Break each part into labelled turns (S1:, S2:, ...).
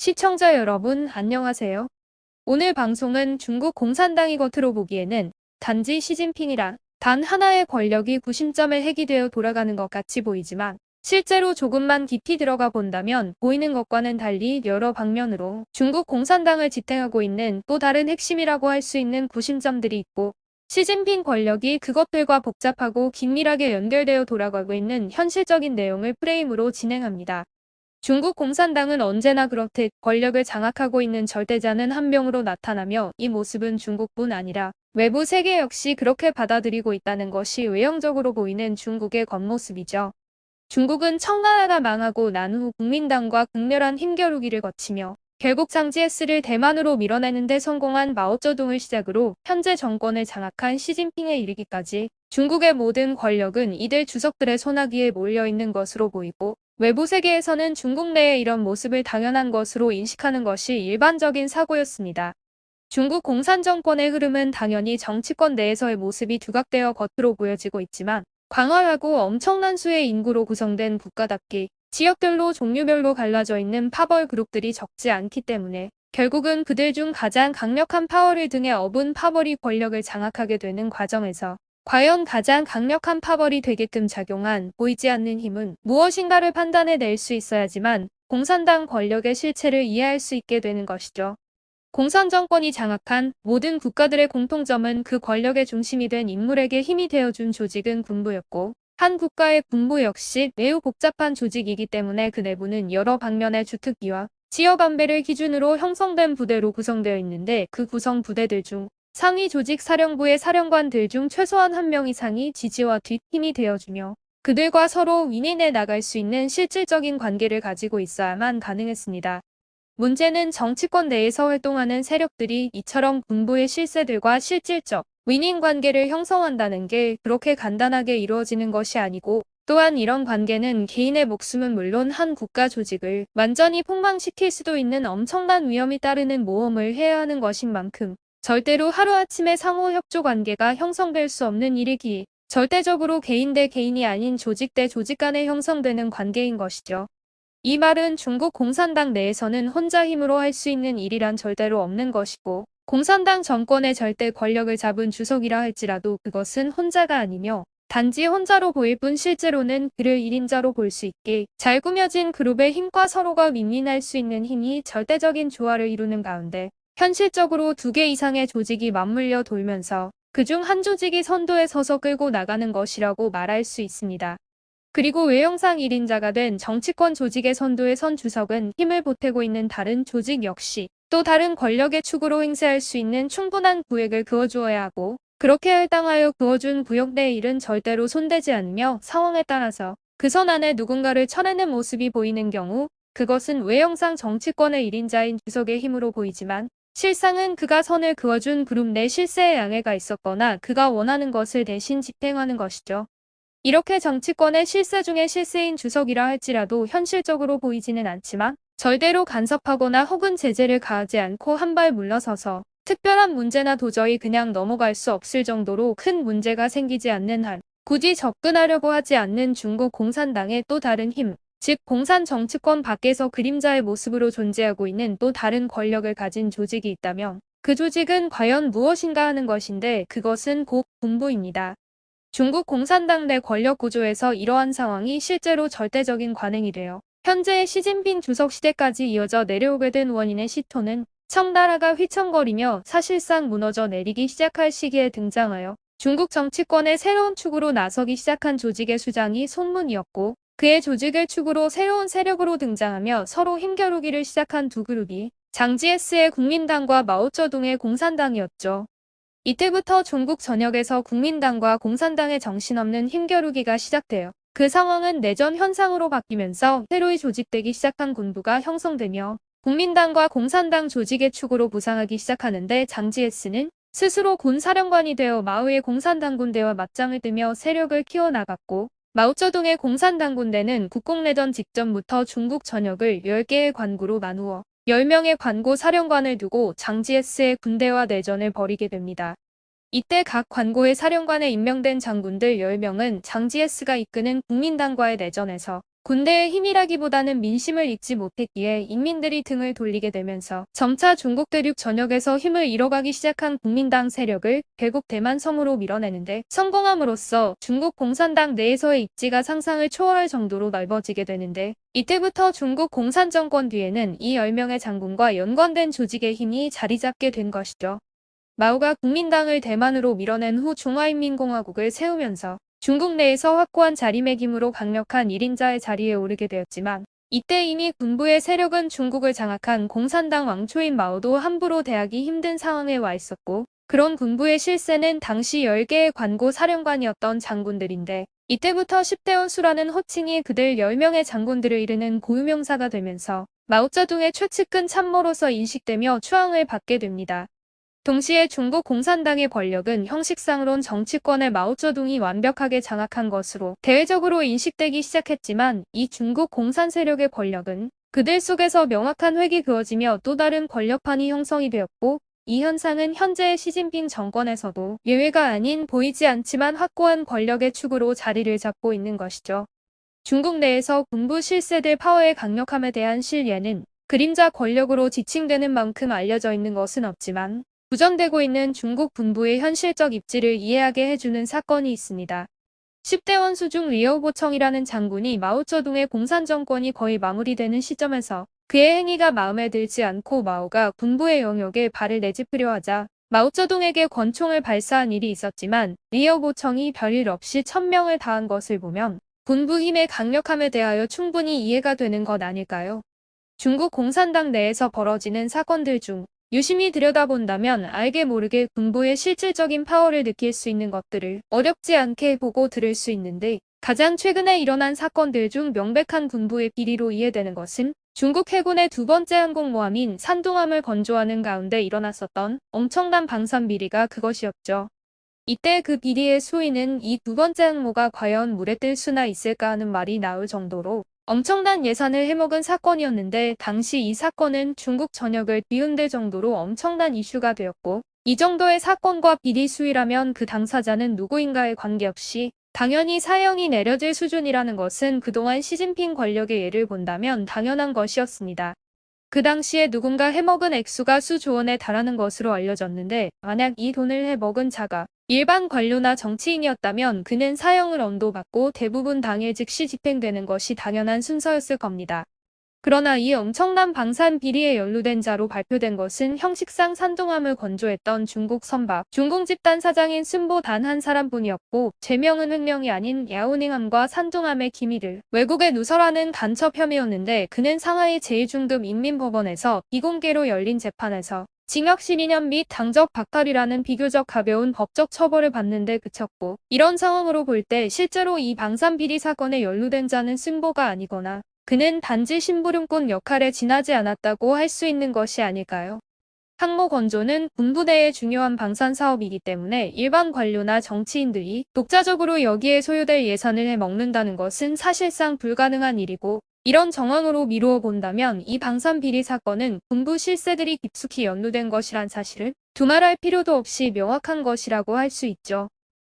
S1: 시청자 여러분 안녕하세요. 오늘 방송은 중국 공산당이 겉으로 보기에는 단지 시진핑이라 단 하나의 권력이 구심점에 핵이 되어 돌아가는 것 같이 보이지만 실제로 조금만 깊이 들어가 본다면 보이는 것과는 달리 여러 방면으로 중국 공산당을 지탱하고 있는 또 다른 핵심이라고 할 수 있는 구심점들이 있고 시진핑 권력이 그것들과 복잡하고 긴밀하게 연결되어 돌아가고 있는 현실적인 내용을 프레임으로 진행합니다. 중국 공산당은 언제나 그렇듯 권력을 장악하고 있는 절대자는 한 명으로 나타나며 이 모습은 중국뿐 아니라 외부 세계 역시 그렇게 받아들이고 있다는 것이 외형적으로 보이는 중국의 겉모습이죠. 중국은 청나라가 망하고 난 후 국민당과 극렬한 힘겨루기를 거치며 결국 장지에스를 대만으로 밀어내는데 성공한 마오쩌둥을 시작으로 현재 정권을 장악한 시진핑에 이르기까지 중국의 모든 권력은 이들 주석들의 손아귀에 몰려있는 것으로 보이고 외부 세계에서는 중국 내의 이런 모습을 당연한 것으로 인식하는 것이 일반적인 사고였습니다. 중국 공산 정권의 흐름은 당연히 정치권 내에서의 모습이 두각되어 겉으로 보여지고 있지만 광활하고 엄청난 수의 인구로 구성된 국가답게 지역별로 종류별로 갈라져 있는 파벌 그룹들이 적지 않기 때문에 결국은 그들 중 가장 강력한 파워를 등에 업은 파벌이 권력을 장악하게 되는 과정에서 과연 가장 강력한 파벌이 되게끔 작용한 보이지 않는 힘은 무엇인가를 판단해 낼 수 있어야지만 공산당 권력의 실체를 이해할 수 있게 되는 것이죠. 공산 정권이 장악한 모든 국가들의 공통점은 그 권력의 중심이 된 인물에게 힘이 되어준 조직은 군부였고 한 국가의 군부 역시 매우 복잡한 조직이기 때문에 그 내부는 여러 방면의 주특기와 지역 안배를 기준으로 형성된 부대로 구성되어 있는데 그 구성 부대들 중 상위 조직 사령부의 사령관들 중 최소한 한 명 이상이 지지와 뒷힘이 되어주며 그들과 서로 윈윈해 나갈 수 있는 실질적인 관계를 가지고 있어야만 가능했습니다. 문제는 정치권 내에서 활동하는 세력들이 이처럼 군부의 실세들과 실질적 윈윈 관계를 형성한다는 게 그렇게 간단하게 이루어지는 것이 아니고 또한 이런 관계는 개인의 목숨은 물론 한 국가 조직을 완전히 폭망시킬 수도 있는 엄청난 위험이 따르는 모험을 해야 하는 것인 만큼 절대로 하루아침에 상호 협조 관계가 형성될 수 없는 일이기에 절대적으로 개인 대 개인이 아닌 조직 대 조직 간에 형성되는 관계인 것이죠. 이 말은 중국 공산당 내에서는 혼자 힘으로 할 수 있는 일이란 절대로 없는 것이고 공산당 정권의 절대 권력을 잡은 주석이라 할지라도 그것은 혼자가 아니며 단지 혼자로 보일 뿐 실제로는 그를 1인자로 볼 수 있게 잘 꾸며진 그룹의 힘과 서로가 윈윈할 수 있는 힘이 절대적인 조화를 이루는 가운데 현실적으로 두 개 이상의 조직이 맞물려 돌면서 그중 한 조직이 선도에 서서 끌고 나가는 것이라고 말할 수 있습니다. 그리고 외형상 1인자가 된 정치권 조직의 선도의 선 주석은 힘을 보태고 있는 다른 조직 역시 또 다른 권력의 축으로 행세할 수 있는 충분한 구획을 그어주어야 하고 그렇게 할당하여 그어준 구역 내 일은 절대로 손대지 않으며 상황에 따라서 그 선 안에 누군가를 쳐내는 모습이 보이는 경우 그것은 외형상 정치권의 1인자인 주석의 힘으로 보이지만 실상은 그가 선을 그어준 그룹 내 실세의 양해가 있었거나 그가 원하는 것을 대신 집행하는 것이죠. 이렇게 정치권의 실세 중에 실세인 주석이라 할지라도 현실적으로 보이지는 않지만 절대로 간섭하거나 혹은 제재를 가하지 않고 한 발 물러서서 특별한 문제나 도저히 그냥 넘어갈 수 없을 정도로 큰 문제가 생기지 않는 한 굳이 접근하려고 하지 않는 중국 공산당의 또 다른 힘, 즉 공산 정치권 밖에서 그림자의 모습으로 존재하고 있는 또 다른 권력을 가진 조직이 있다면 그 조직은 과연 무엇인가 하는 것인데 그것은 곧 군부입니다. 중국 공산당 내 권력 구조에서 이러한 상황이 실제로 절대적인 관행이래요. 현재의 시진핑 주석 시대까지 이어져 내려오게 된 원인의 시토는 청나라가 휘청거리며 사실상 무너져 내리기 시작할 시기에 등장하여 중국 정치권의 새로운 축으로 나서기 시작한 조직의 수장이 손문이었고 그의 조직을 축으로 새로운 세력으로 등장하며 서로 힘겨루기를 시작한 두 그룹이 장지에스의 국민당과 마오쩌둥의 공산당이었죠. 이때부터 중국 전역에서 국민당과 공산당의 정신없는 힘겨루기가 시작돼요. 그 상황은 내전 현상으로 바뀌면서 새로이 조직되기 시작한 군부가 형성되며 국민당과 공산당 조직의 축으로 부상하기 시작하는데 장지에스는 스스로 군 사령관이 되어 마오의 공산당 군대와 맞짱을 뜨며 세력을 키워나갔고 마오쩌둥의 공산당 군대는 국공내전 직전부터 중국 전역을 10개의 관구로 나누어 10명의 관고 사령관을 두고 장지에스의 군대와 내전을 벌이게 됩니다. 이때 각 관고의 사령관에 임명된 장군들 10명은 장지에스가 이끄는 국민당과의 내전에서 군대의 힘이라기보다는 민심을 읽지 못했기에 인민들이 등을 돌리게 되면서 점차 중국 대륙 전역에서 힘을 잃어가기 시작한 국민당 세력을 결국 대만 섬으로 밀어내는데 성공함으로써 중국 공산당 내에서의 입지가 상상을 초월할 정도로 넓어지게 되는데 이때부터 중국 공산 정권 뒤에는 이 10명의 장군과 연관된 조직의 힘이 자리 잡게 된 것이죠. 마오가 국민당을 대만으로 밀어낸 후 중화인민공화국을 세우면서 중국 내에서 확고한 자리매김으로 강력한 1인자의 자리에 오르게 되었지만 이때 이미 군부의 세력은 중국을 장악한 공산당 왕초인 마오도 함부로 대하기 힘든 상황에 와 있었고 그런 군부의 실세는 당시 10개의 관고 사령관이었던 장군들인데 이때부터 10대 원 수라는 호칭이 그들 10명의 장군들을 이르는 고유명사가 되면서 마오쩌둥의 최측근 참모로서 인식되며 추앙을 받게 됩니다. 동시에 중국 공산당의 권력은 형식상으론 정치권을 마오쩌둥이 완벽하게 장악한 것으로 대외적으로 인식되기 시작했지만 이 중국 공산 세력의 권력은 그들 속에서 명확한 획이 그어지며 또 다른 권력판이 형성이 되었고 이 현상은 현재의 시진핑 정권에서도 예외가 아닌 보이지 않지만 확고한 권력의 축으로 자리를 잡고 있는 것이죠. 중국 내에서 군부 실세들 파워의 강력함에 대한 신뢰는 그림자 권력으로 지칭되는 만큼 알려져 있는 것은 없지만 부정되고 있는 중국 군부의 현실적 입지를 이해하게 해주는 사건이 있습니다. 10대 원수 중 리어보청이라는 장군이 마오쩌둥의 공산정권이 거의 마무리되는 시점에서 그의 행위가 마음에 들지 않고 마오가 군부의 영역에 발을 내짚으려 하자 마오쩌둥에게 권총을 발사한 일이 있었지만 리어보청이 별일 없이 천명을 다한 것을 보면 군부 힘의 강력함에 대하여 충분히 이해가 되는 것 아닐까요? 중국 공산당 내에서 벌어지는 사건들 중 유심히 들여다본다면 알게 모르게 군부의 실질적인 파워를 느낄 수 있는 것들을 어렵지 않게 보고 들을 수 있는데 가장 최근에 일어난 사건들 중 명백한 군부의 비리로 이해되는 것은 중국 해군의 두 번째 항공모함인 산둥함을 건조하는 가운데 일어났었던 엄청난 방산 비리가 그것이었죠. 이때 그 비리의 수위는 이 두 번째 항모가 과연 물에 뜰 수나 있을까 하는 말이 나올 정도로 엄청난 예산을 해먹은 사건이었는데 당시 이 사건은 중국 전역을 뒤흔들 정도로 엄청난 이슈가 되었고 이 정도의 사건과 비리 수위라면 그 당사자는 누구인가에 관계없이 당연히 사형이 내려질 수준이라는 것은 그동안 시진핑 권력의 예를 본다면 당연한 것이었습니다. 그 당시에 누군가 해먹은 액수가 수조 원에 달하는 것으로 알려졌는데 만약 이 돈을 해먹은 자가 일반 관료나 정치인이었다면 그는 사형을 언도받고 대부분 당일 즉시 집행되는 것이 당연한 순서였을 겁니다. 그러나 이 엄청난 방산 비리에 연루된 자로 발표된 것은 형식상 산둥함을 건조했던 중국 선박 중공 집단 사장인 순보 단 한 사람뿐이었고 제명은 횡령이 아닌 야오닝함과 산둥함의 기밀을 외국에 누설하는 간첩 혐의였는데 그는 상하이 제1중급 인민법원에서 비공개로 열린 재판에서 징역 12년 및 당적 박탈이라는 비교적 가벼운 법적 처벌을 받는데 그쳤고 이런 상황으로 볼 때 실제로 이 방산 비리 사건에 연루된 자는 승보가 아니거나 그는 단지 심부름꾼 역할에 지나지 않았다고 할 수 있는 것이 아닐까요? 항모 건조는 군부대의 중요한 방산 사업이기 때문에 일반 관료나 정치인들이 독자적으로 여기에 소요될 예산을 해먹는다는 것은 사실상 불가능한 일이고 이런 정황으로 미루어 본다면 이 방산 비리 사건은 군부 실세들이 깊숙이 연루된 것이란 사실을 두말할 필요도 없이 명확한 것이라고 할 수 있죠.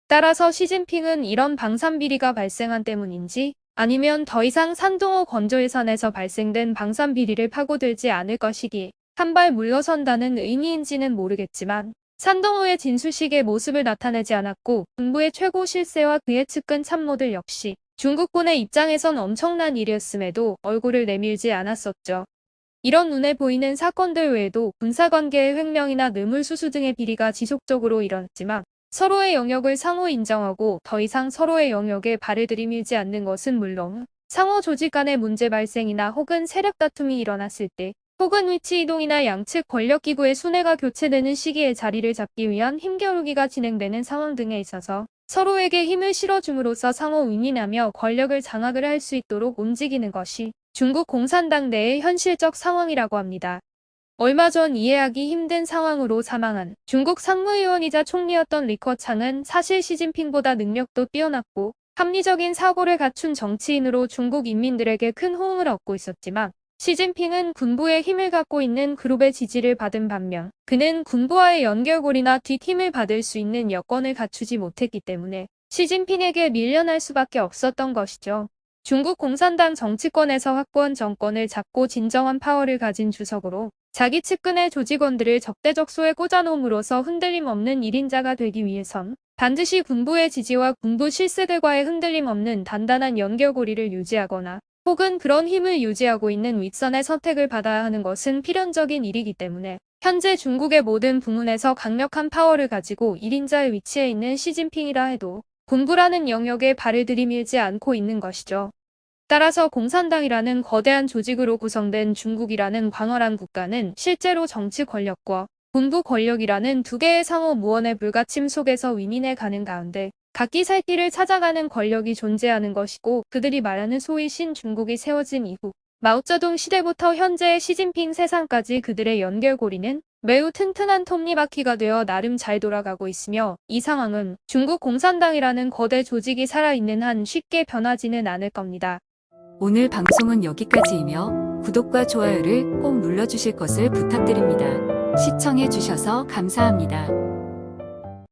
S1: 따라서 시진핑은 이런 방산 비리가 발생한 때문인지 아니면 더 이상 산동호 건조 예산에서 발생된 방산 비리를 파고들지 않을 것이기에 한발 물러선다는 의미인지는 모르겠지만 산동호의 진수식의 모습을 나타내지 않았고 군부의 최고 실세와 그의 측근 참모들 역시 중국군의 입장에선 엄청난 일이었음에도 얼굴을 내밀지 않았었죠. 이런 눈에 보이는 사건들 외에도 군사관계의 횡령이나 뇌물수수 등의 비리가 지속적으로 일어났지만 서로의 영역을 상호 인정하고 더 이상 서로의 영역에 발을 들이밀지 않는 것은 물론 상호 조직 간의 문제 발생이나 혹은 세력 다툼이 일어났을 때 혹은 위치 이동이나 양측 권력기구의 순회가 교체되는 시기에 자리를 잡기 위한 힘겨루기가 진행되는 상황 등에 있어서 서로에게 힘을 실어줌으로써 상호 윈윈하며 권력을 장악을 할 수 있도록 움직이는 것이 중국 공산당 내의 현실적 상황이라고 합니다. 얼마 전 이해하기 힘든 상황으로 사망한 중국 상무위원이자 총리였던 리커창은 사실 시진핑보다 능력도 뛰어났고 합리적인 사고를 갖춘 정치인으로 중국 인민들에게 큰 호응을 얻고 있었지만 시진핑은 군부의 힘을 갖고 있는 그룹의 지지를 받은 반면 그는 군부와의 연결고리나 뒷힘을 받을 수 있는 여건을 갖추지 못했기 때문에 시진핑에게 밀려날 수밖에 없었던 것이죠. 중국 공산당 정치권에서 확고한 정권을 잡고 진정한 파워를 가진 주석으로 자기 측근의 조직원들을 적대적 소에 꽂아놓음으로써 흔들림 없는 1인자가 되기 위해선 반드시 군부의 지지와 군부 실세들과의 흔들림 없는 단단한 연결고리를 유지하거나 혹은 그런 힘을 유지하고 있는 윗선의 선택을 받아야 하는 것은 필연적인 일이기 때문에 현재 중국의 모든 부문에서 강력한 파워를 가지고 1인자의 위치에 있는 시진핑이라 해도 군부라는 영역에 발을 들이밀지 않고 있는 것이죠. 따라서 공산당이라는 거대한 조직으로 구성된 중국이라는 광활한 국가는 실제로 정치 권력과 군부 권력이라는 두 개의 상호 무언의 불가침 속에서 위민해 가는 가운데 각기 살 길을 찾아가는 권력이 존재하는 것이고 그들이 말하는 소위 신중국이 세워진 이후 마오쩌둥 시대부터 현재의 시진핑 세상까지 그들의 연결고리는 매우 튼튼한 톱니바퀴가 되어 나름 잘 돌아가고 있으며 이 상황은 중국 공산당이라는 거대 조직이 살아있는 한 쉽게 변하지는 않을 겁니다.
S2: 오늘 방송은 여기까지이며 구독과 좋아요를 꼭 눌러주실 것을 부탁드립니다. 시청해주셔서 감사합니다.